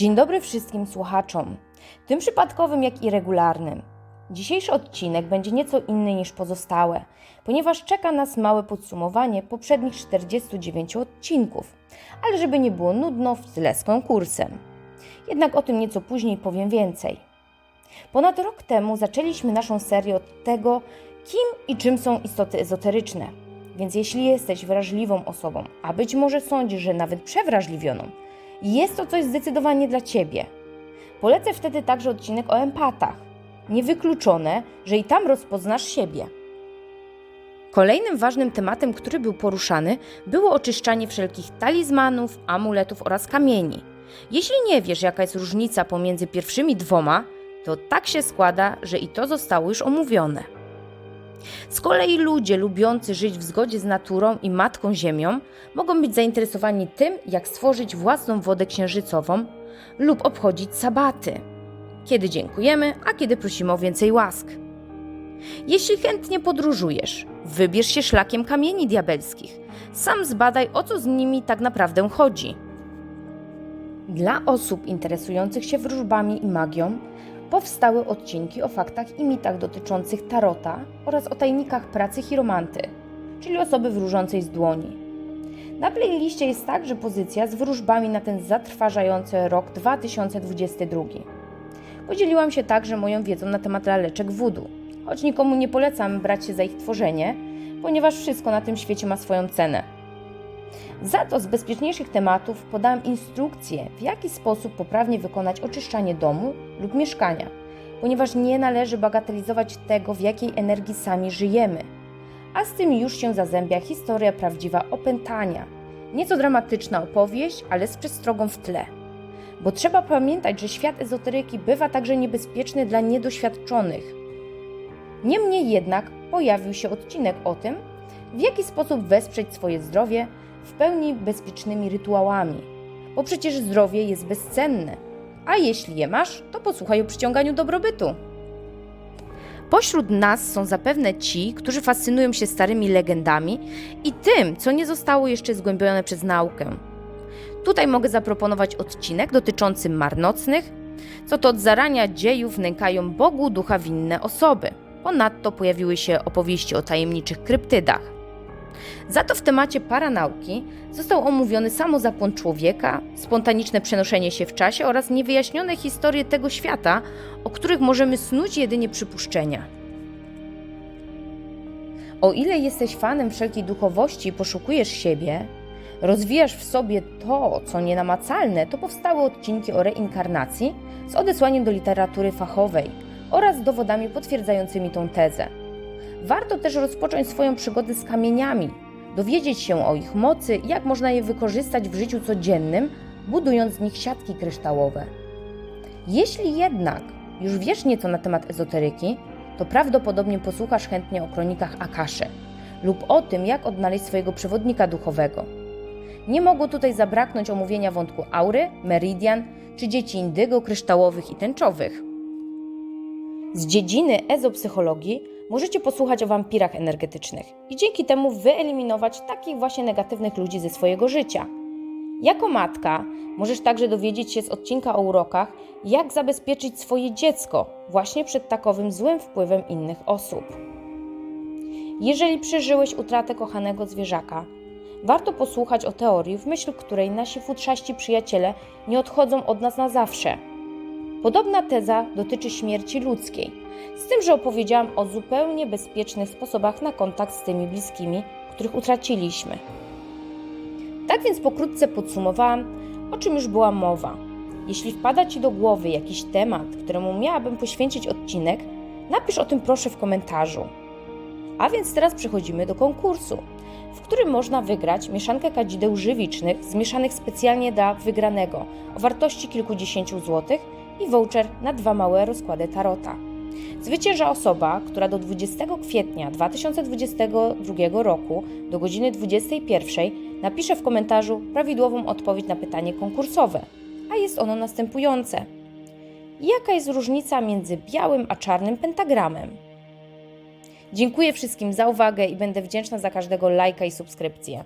Dzień dobry wszystkim słuchaczom, tym przypadkowym jak i regularnym. Dzisiejszy odcinek będzie nieco inny niż pozostałe, ponieważ czeka nas małe podsumowanie poprzednich 49 odcinków, ale żeby nie było nudno, w tyle z konkursem. Jednak o tym nieco później powiem więcej. Ponad rok temu zaczęliśmy naszą serię od tego, kim i czym są istoty ezoteryczne. Więc jeśli jesteś wrażliwą osobą, a być może sądzisz, że nawet przewrażliwioną, jest to coś zdecydowanie dla Ciebie. Polecę wtedy także odcinek o empatach. Niewykluczone, że i tam rozpoznasz siebie. Kolejnym ważnym tematem, który był poruszany, było oczyszczanie wszelkich talizmanów, amuletów oraz kamieni. Jeśli nie wiesz, jaka jest różnica pomiędzy pierwszymi dwoma, to tak się składa, że i to zostało już omówione. Z kolei ludzie lubiący żyć w zgodzie z naturą i Matką Ziemią mogą być zainteresowani tym, jak stworzyć własną wodę księżycową lub obchodzić sabaty. Kiedy dziękujemy, a kiedy prosimy o więcej łask. Jeśli chętnie podróżujesz, wybierz się szlakiem kamieni diabelskich. Sam zbadaj, o co z nimi tak naprawdę chodzi. Dla osób interesujących się wróżbami i magią powstały odcinki o faktach i mitach dotyczących tarota oraz o tajnikach pracy chiromanty, czyli osoby wróżącej z dłoni. Na playliście jest także pozycja z wróżbami na ten zatrważający rok 2022. Podzieliłam się także moją wiedzą na temat laleczek voodoo, choć nikomu nie polecam brać się za ich tworzenie, ponieważ wszystko na tym świecie ma swoją cenę. Za to z bezpieczniejszych tematów podałam instrukcję, w jaki sposób poprawnie wykonać oczyszczanie domu lub mieszkania, ponieważ nie należy bagatelizować tego, w jakiej energii sami żyjemy. A z tym już się zazębia historia prawdziwa opętania. Nieco dramatyczna opowieść, ale z przestrogą w tle. Bo trzeba pamiętać, że świat ezoteryki bywa także niebezpieczny dla niedoświadczonych. Niemniej jednak pojawił się odcinek o tym, w jaki sposób wesprzeć swoje zdrowie w pełni bezpiecznymi rytuałami, bo przecież zdrowie jest bezcenne, a jeśli je masz, to posłuchaj o przyciąganiu dobrobytu. Pośród nas są zapewne ci, którzy fascynują się starymi legendami i tym, co nie zostało jeszcze zgłębione przez naukę. Tutaj mogę zaproponować odcinek dotyczący marnocnych, co to od zarania dziejów nękają Bogu ducha winne osoby. Ponadto pojawiły się opowieści o tajemniczych kryptydach. Za to w temacie paranauki został omówiony samozapłon człowieka, spontaniczne przenoszenie się w czasie oraz niewyjaśnione historie tego świata, o których możemy snuć jedynie przypuszczenia. O ile jesteś fanem wszelkiej duchowości i poszukujesz siebie, rozwijasz w sobie to, co nienamacalne, to powstały odcinki o reinkarnacji z odesłaniem do literatury fachowej oraz dowodami potwierdzającymi tą tezę. Warto też rozpocząć swoją przygodę z kamieniami, dowiedzieć się o ich mocy jak można je wykorzystać w życiu codziennym, budując z nich siatki kryształowe. Jeśli jednak już wiesz nieco na temat ezoteryki, to prawdopodobnie posłuchasz chętnie o kronikach Akasze lub o tym, jak odnaleźć swojego przewodnika duchowego. Nie mogło tutaj zabraknąć omówienia wątku aury, meridian czy dzieci indygo, kryształowych i tęczowych. Z dziedziny ezopsychologii możecie posłuchać o wampirach energetycznych i dzięki temu wyeliminować takich właśnie negatywnych ludzi ze swojego życia. Jako matka możesz także dowiedzieć się z odcinka o urokach, jak zabezpieczyć swoje dziecko właśnie przed takowym złym wpływem innych osób. Jeżeli przeżyłeś utratę kochanego zwierzaka, warto posłuchać o teorii, w myśl której nasi futrzaści przyjaciele nie odchodzą od nas na zawsze. Podobna teza dotyczy śmierci ludzkiej, z tym, że opowiedziałam o zupełnie bezpiecznych sposobach na kontakt z tymi bliskimi, których utraciliśmy. Tak więc pokrótce podsumowałam, o czym już była mowa. Jeśli wpada Ci do głowy jakiś temat, któremu miałabym poświęcić odcinek, napisz o tym proszę w komentarzu. A więc teraz przechodzimy do konkursu, w którym można wygrać mieszankę kadzideł żywicznych zmieszanych specjalnie dla wygranego o wartości kilkudziesięciu złotych i voucher na dwa małe rozkłady tarota. Zwycięża osoba, która do 20 kwietnia 2022 roku do godziny 21 napisze w komentarzu prawidłową odpowiedź na pytanie konkursowe, a jest ono następujące. Jaka jest różnica między białym a czarnym pentagramem? Dziękuję wszystkim za uwagę i będę wdzięczna za każdego lajka i subskrypcję.